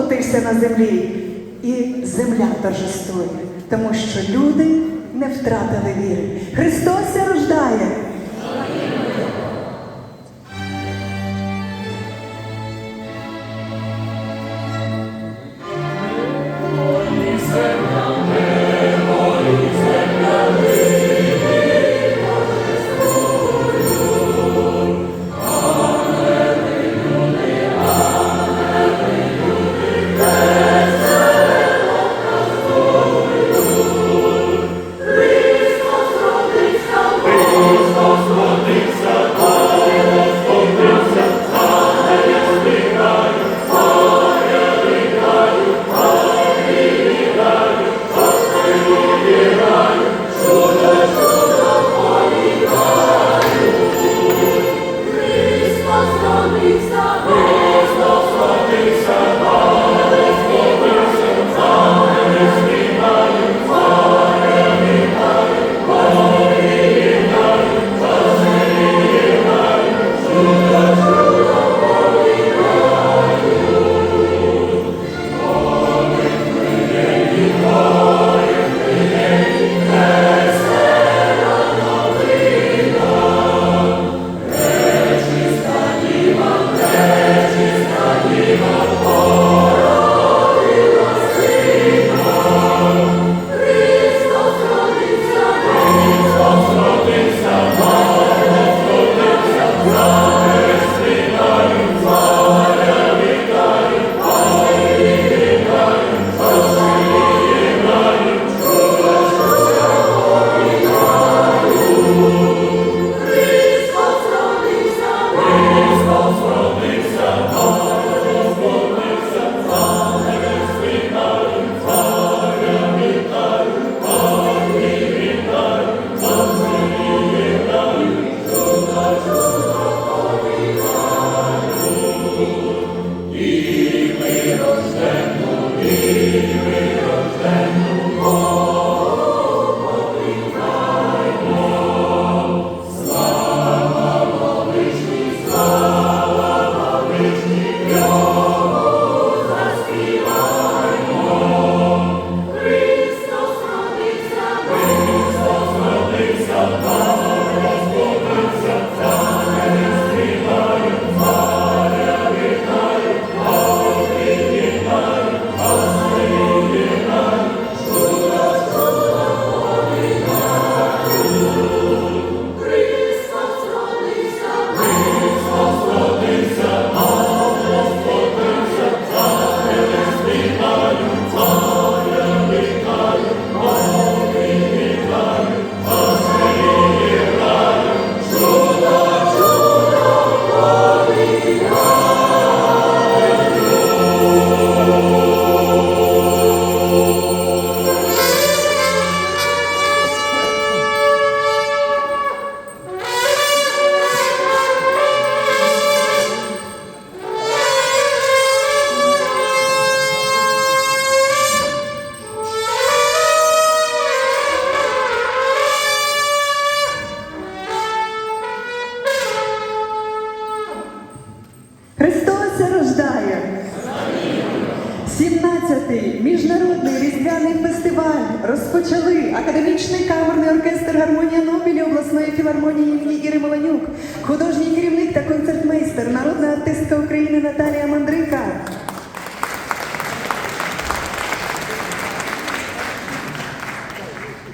Крутився на землі, і земля торжествує, тому що люди не втратили віри. Христос рождає. 17-й міжнародний різдвяний фестиваль розпочали академічний камерний оркестр гармонія Нобелі обласної філармонії імені Іри Маланюк, художній керівник та концертмейстер, народна артистка України Наталія Мандрик